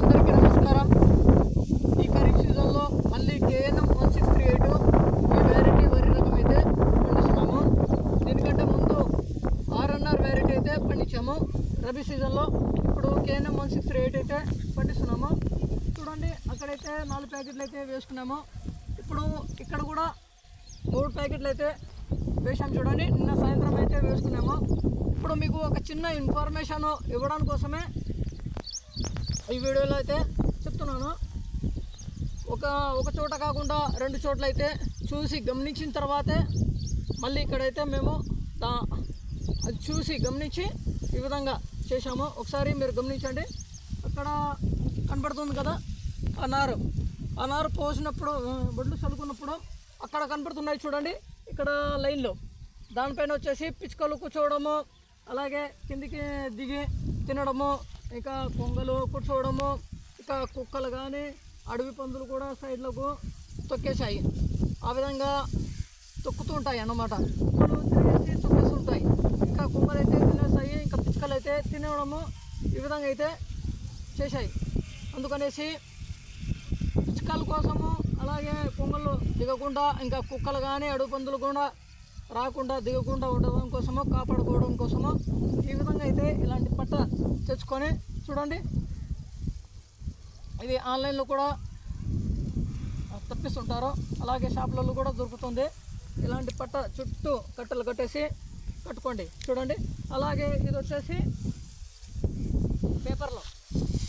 అందరికీ నమస్కారం. ఈ ఖరీఫ్ సీజన్లో మళ్ళీ KNM one six three eight ఈ వెరైటీ వరి రకం అయితే పండిస్తున్నాము. దీనికంటే ముందు ఆర్ఎన్ఆర్ వెరైటీ అయితే పండించాము. రబీ సీజన్లో ఇప్పుడు KNM one six three eight అయితే పండిస్తున్నాము. చూడండి అక్కడైతే నాలుగు ప్యాకెట్లు అయితే వేసుకున్నాము. ఇప్పుడు ఇక్కడ కూడా మూడు ప్యాకెట్లు అయితే వేషం చూడండి. నిన్న సాయంత్రం అయితే వేసుకున్నాము. ఇప్పుడు మీకు ఒక చిన్న ఇన్ఫర్మేషన్ ఇవ్వడానికి కోసమే ఈ వీడియోలో అయితే చెప్తున్నాను. ఒక ఒక చోట కాకుండా రెండు చోట్ల అయితే చూసి గమనించిన తర్వాతే మళ్ళీ ఇక్కడైతే మేము దా- అది చూసి గమనించి ఈ విధంగా చేశాము. ఒకసారి మీరు గమనించండి. అక్కడ కనపడుతుంది కదా ఆ నారు. ఆ నారు పోసినప్పుడు బొడ్లు చల్లుకున్నప్పుడు అక్కడ కనపడుతున్నాయి చూడండి. ఇక్కడ లైన్లో. దానిపైన వచ్చేసి పిచ్చుకలు కూర్చోవడము అలాగే కిందికి దిగి తినడము ఇక కొంగలు కూర్చోవడము ఇక కుక్కలు కానీ అడవి పందులు కూడా సైడ్లకు తొక్కేశాయి. ఆ విధంగా తొక్కుతూ ఉంటాయి అన్నమాట. కుక్కలు తిరిగేసి తొక్కేస్తుంటాయి. ఇంకా కుక్కలు అయితే తినేస్తాయి ఇంకా పిచ్చుకలు అయితే తినడము ఈ విధంగా అయితే చేశాయి. అందుకనేసి పిచ్చుకల కోసము అలాగే దిగకుండా ఇంకా కుక్కలు కానీ అడుగు పందులు కూడా రాకుండా దిగకుండా ఉండడం కోసము కాపాడుకోవడం కోసము ఈ విధంగా అయితే ఇలాంటి పట్ట తెచ్చుకొని చూడండి. ఇది ఆన్లైన్లో కూడా తప్పిస్తుంటారు. అలాగే షాపులలో కూడా దొరుకుతుంది. ఇలాంటి పట్ట చుట్టూ కట్టలు కట్టేసి కట్టుకోండి. చూడండి. అలాగే ఇది వచ్చేసి పేపర్లో.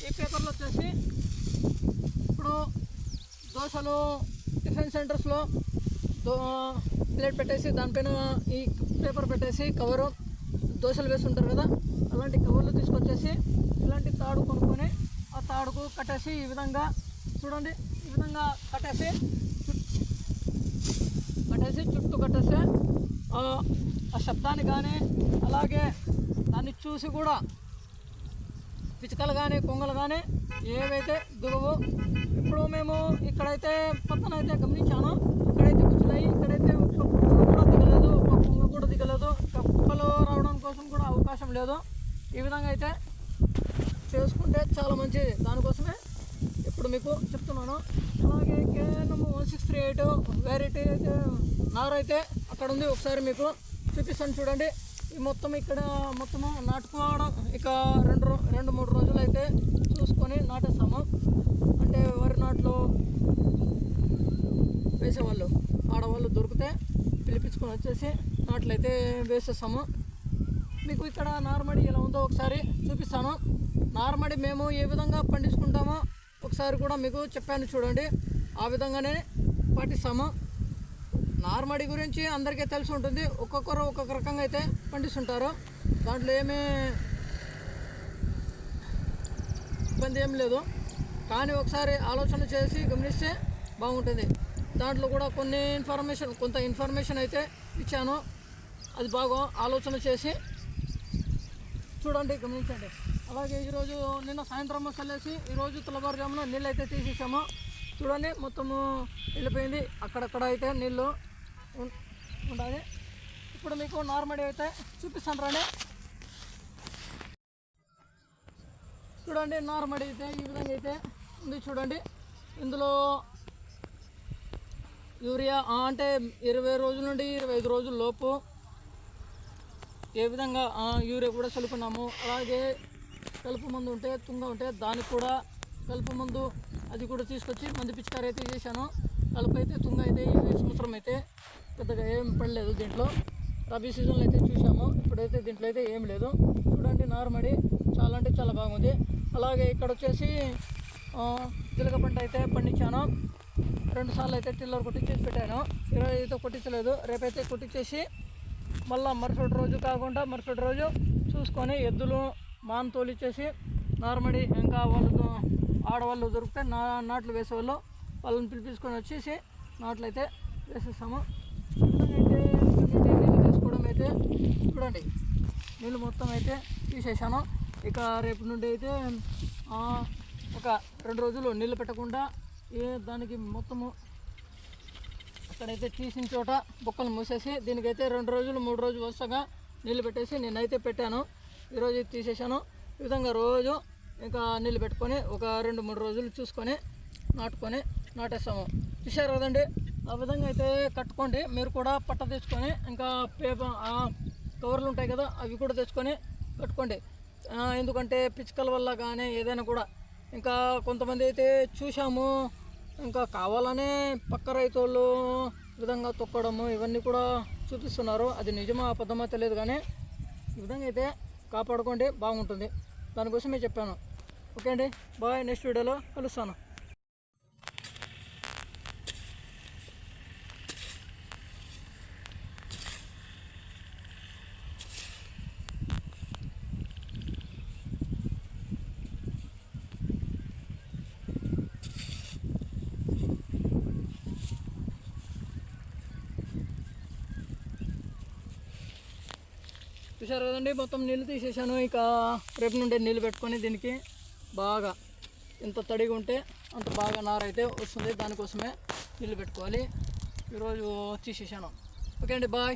ఈ పేపర్లో వచ్చేసి ఇప్పుడు దోశలు టిఫిన్ సెంటర్స్లో ప్లేట్ పెట్టేసి దానిపైన ఈ పేపర్ పెట్టేసి కవరు దోశలు వేస్తుంటారు కదా అలాంటి కవర్లు తీసుకొచ్చేసి ఇలాంటి తాడు కొనుక్కొని ఆ తాడుకు కట్టేసి ఈ విధంగా చూడండి ఈ విధంగా కట్టేసి కట్టేసి చుట్టూ కట్టేసి ఆ ఆ శబ్దాన్ని కానీ అలాగే దాన్ని చూసి కూడా పిచ్చుకలు కానీ కొంగలు కానీ ఏవైతే దిగవు ఇప్పుడు మేము ఇక్కడైతే పక్కన అయితే గమనించాను? ఇక్కడైతే కూర్చున్నాయి ఇక్కడైతే ఒక్క కూడా దిగలేదు ఒక్క కుంగ కూడా దిగలేదు. ఇంకా కుక్కలు రావడం కోసం కూడా అవకాశం లేదు. ఈ విధంగా అయితే చేసుకుంటే చాలా మంచిది. దానికోసమే ఇప్పుడు మీకు చెప్తున్నాను. అలాగే KNM one six three eight variety అయితే నారు అయితే అక్కడ ఉంది. ఒకసారి మీకు చూపిస్తాను చూడండి. ఈ మొత్తం ఇక్కడ మొత్తము నాటుకోవడం ఇక రెండు రెండు మూడు రోజులు అయితే చూసుకొని నాటేస్తాము. అంటే వరి నాట్లు వేసేవాళ్ళు ఆడవాళ్ళు దొరికితే పిలిపించుకొని వచ్చేసి నాట్లు అయితే వేసేస్తాము. మీకు ఇక్కడ నార్మడి ఎలా ఉందో ఒకసారి చూపిస్తాను. నార్మడి మేము ఏ విధంగా పండించుకుంటామో ఒకసారి కూడా మీకు చెప్పాను చూడండి. ఆ విధంగానే పాటిస్తాము. నార్మడి గురించి అందరికీ తెలిసి ఉంటుంది. ఒక్కొక్కరు ఒక్కొక్క రకంగా అయితే పండిస్తుంటారు. దాంట్లో ఏమీ ఇబ్బంది ఏం లేదు. కానీ ఒకసారి ఆలోచన చేసి గమనిస్తే బాగుంటుంది. దాంట్లో కూడా కొన్ని ఇన్ఫర్మేషన్ కొంత ఇన్ఫర్మేషన్ అయితే ఇచ్చాను. అది బాగా ఆలోచన చేసి చూడండి గమనించండి. అలాగే ఈరోజు నిన్న సాయంత్రం చల్లేసి ఈరోజు తెల్లవారుజామున నీళ్ళు అయితే తీసేసాము. చూడండి మొత్తము వెళ్ళిపోయింది. అక్కడక్కడ అయితే నీళ్ళు ఉండాలి. ఇప్పుడు మీకు నార్మల్ అయితే చూపిస్తాను రండి. చూడండి నార్మల్ అయితే ఈ విధంగా అయితే ఉంది చూడండి. ఇందులో యూరియా అంటే ఇరవై రోజుల నుండి ఇరవై ఐదు రోజుల లోపు ఏ విధంగా యూరియా కూడా చల్లుకున్నాము అలాగే కలుపు మందు ఉంటే తుంగ ఉంటే దానికి కూడా కలుపు మందు అది కూడా తీసుకొచ్చి మందు పిచికారి అయితే చేశాను. కలుపు అయితే తుంగ అయితే ఈ సంవత్సరం అయితే పెద్దగా ఏం పడలేదు దీంట్లో. రబీ సీజన్లో అయితే చూసాము ఇప్పుడైతే దీంట్లో అయితే ఏం లేదు. చూడండి నార్మడి చాలా అంటే చాలా బాగుంది. అలాగే ఇక్కడ వచ్చేసి జీలక పంట అయితే పండించాను. రెండు సార్లు అయితే టిల్లర్ కొట్టించేసి పెట్టాను. ఈరోజు అయితే కొట్టించలేదు. రేపైతే కొట్టించేసి మళ్ళీ మరుసటి రోజు కాకుండా మరుసటి రోజు చూసుకొని ఎద్దులు మాన్ తోలిచ్చేసి నార్మడి ఇంకా వాళ్ళు ఆడవాళ్ళు దొరికితే నా నాట్లు వేసేవాళ్ళు వాళ్ళని పిలిపించుకొని వచ్చేసి నాట్లు అయితే వేసేస్తాము. అయితే నీళ్ళు తీసుకోవడం అయితే చూడండి. నీళ్ళు మొత్తం అయితే తీసేసాను ఇక రేపు నుండి అయితే ఒక రెండు రోజులు నీళ్ళు పెట్టకుండా ఏ దానికి మొత్తము అక్కడైతే తీసిన చోట బొక్కలు మూసేసి దీనికైతే రెండు రోజులు మూడు రోజులు వరుసగా నీళ్ళు పెట్టేసి నేనైతే పెట్టాను. ఈరోజు తీసేసాను ఈ విధంగా రోజు ఇంకా నీళ్ళు పెట్టుకొని ఒక రెండు మూడు రోజులు చూసుకొని నాటుకొని నాటేస్తాము. చూసారు కదండి? ఆ విధంగా అయితే కట్టుకోండి. మీరు కూడా పట్ట తెచ్చుకొని ఇంకా పేపర్ కవర్లు ఉంటాయి కదా అవి కూడా తెచ్చుకొని కట్టుకోండి. ఎందుకంటే పిచ్చుకల వల్ల కానీ ఏదైనా కూడా ఇంకా కొంతమంది అయితే చూసాము ఇంకా కావాలనే పక్క రైతు వాళ్ళు విధంగా తొక్కడము ఇవన్నీ కూడా చూపిస్తున్నారు. అది నిజమా అబద్ధమా తెలియదు కానీ ఈ విధంగా అయితే కాపాడుకోండి బాగుంటుంది. దానికోసమే చెప్పాను. ఓకే అండి బాయ్. నెక్స్ట్ వీడియోలో కలుస్తాను. చూసారు కదండి మొత్తం నీళ్ళు తీసేసాను ఇక రేపు నుండి నీళ్ళు పెట్టుకొని దీనికి బాగా ఎంత తడిగా ఉంటే అంత బాగా నారైతే వస్తుంది. దానికోసమే నీళ్ళు పెట్టుకోవాలి. ఈరోజు తీసేసాను ఓకే అండి బాయ్.